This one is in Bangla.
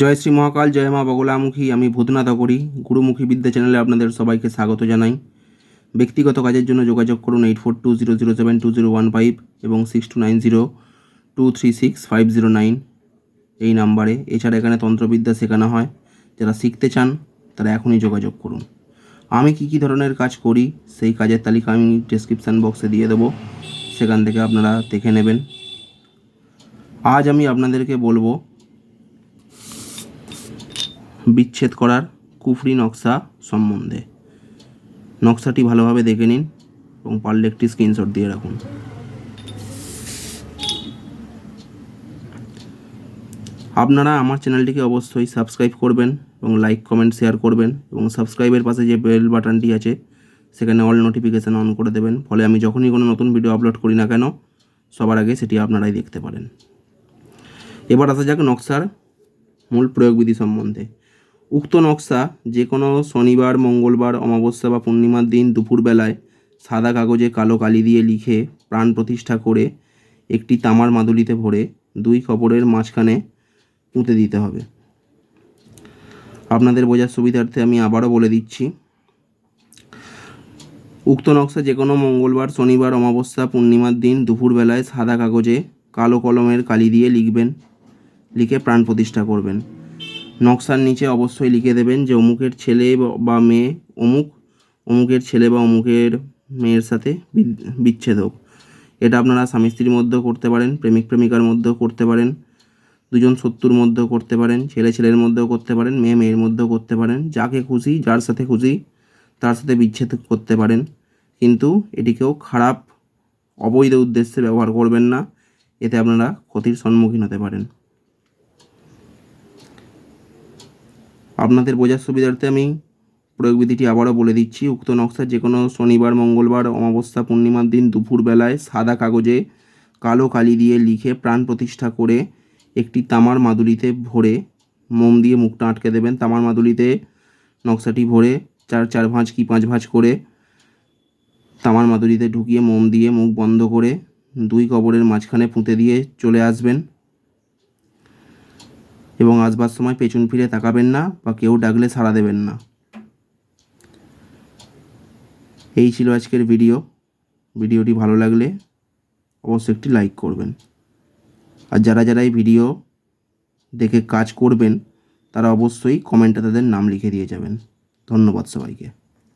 জয় শ্রী মহাকাল, জয় মা বগলামুখী। আমি ভূতনাথ করি গুরুমুখী বিদ্যা চ্যানেলে আপনাদের সবাইকে স্বাগত জানাই। ব্যক্তিগত কাজের জন্য যোগাযোগ করুন eight four two zero zero seven two zero one five এবং six two nine zero two three six five zero nine এই নাম্বারে। এছাড়া এখানে তন্ত্রবিদ্যা শেখানো হয়। যারা শিখতে চান, তারা এখনই যোগাযোগ করুন। আমি কী কী ধরনের কাজ করি, সেই কাজের তালিকা আমি ডেসক্রিপশান বক্সে দিয়ে দেবো। সেখান থেকে আপনারা দেখে নেবেন। আজ আমি আপনাদেরকে বলব বিচ্ছেদ করার কুফরি নকশা সম্বন্ধে। নকশাটি ভালোভাবে দেখে নিন এবং পারলে একটি স্ক্রিনশট দিয়ে রাখুন। আপনারা আমার চ্যানেলটিকে অবশ্যই সাবস্ক্রাইব করবেন এবং লাইক কমেন্ট শেয়ার করবেন এবং সাবস্ক্রাইবের পাশে যে বেল বাটনটি আছে, সেখানে অল নোটিফিকেশান অন করে দেবেন। ফলে আমি যখনই কোনো নতুন ভিডিও আপলোড করি না কেন, সবার আগে সেটি আপনারাই দেখতে পারেন। এবার আসা যাক নকশার মূল প্রয়োগবিধি সম্বন্ধে। উক্ত নকশা যে কোনো শনিবার, মঙ্গলবার, অমাবস্যা বা পূর্ণিমার দিন দুপুরবেলায় সাদা কাগজে কালো কালি দিয়ে লিখে প্রাণ প্রতিষ্ঠা করে একটি তামার মাদুলিতে ভরে দুই খবরের মাঝখানে পুঁতে দিতে হবে। আপনাদের বোঝার সুবিধার্থে আমি আবারও বলে দিচ্ছি, উক্ত নকশা যে কোনো মঙ্গলবার, শনিবার, অমাবস্যা, পূর্ণিমার দিন দুপুরবেলায় সাদা কাগজে কালো কলমের কালি দিয়ে লিখবেন, লিখে প্রাণ প্রতিষ্ঠা করবেন। নকশার নিচে অবশ্যই লিখে দেবেন যে অমুকের ছেলে বা মেয়ে অমুক, অমুকের ছেলে বা অমুকের মেয়ের সাথে বিচ্ছেদ হোক এটা আপনারা স্বামী স্ত্রীর মধ্যেও করতে পারেন, প্রেমিক প্রেমিকার মধ্যেও করতে পারেন, দুজন শত্রুর মধ্যেও করতে পারেন, ছেলে ছেলের মধ্যেও করতে পারেন, মেয়ে মেয়ের মধ্যেও করতে পারেন, যাকে খুশি, যার সাথে খুশি, তার সাথে বিচ্ছেদ করতে পারেন। কিন্তু এটিকেও খারাপ, অবৈধ উদ্দেশ্যে ব্যবহার করবেন না, এতে আপনারা ক্ষতির সম্মুখীন হতে পারেন। আপনাদের বোঝার সুবিধার্থে আমি প্রয়োগবিধিটি আবারও বলে দিচ্ছি। উক্ত নকশা যে কোনো শনিবার, মঙ্গলবার, অমাবস্যা, পূর্ণিমার দিন দুপুরবেলায় সাদা কাগজে কালো কালি দিয়ে লিখে প্রাণ প্রতিষ্ঠা করে একটি তামার মাদুলিতে ভরে মোম দিয়ে মুখটা আটকে দেবেন। তামার মাদুলিতে নকশাটি ভরে চার চার ভাঁজ কি পাঁচ ভাঁজ করে তামার মাদুলিতে ঢুকিয়ে মোম দিয়ে মুখ বন্ধ করে দুই কবরের মাঝখানে পুঁতে দিয়ে চলে আসবেন। এবং আসবার সময় পেছন ফিরে তাকাবেন না বা কেউ ডাকলে সাড়া দেবেন না। এই ছিল আজকের ভিডিও। ভিডিওটি ভালো লাগলে অবশ্যই একটি লাইক করবেন। আর যারা যারা এই ভিডিও দেখে কাজ করবেন, তারা অবশ্যই কমেন্টে তাদের নাম লিখে দিয়ে যাবেন। ধন্যবাদ সবাইকে।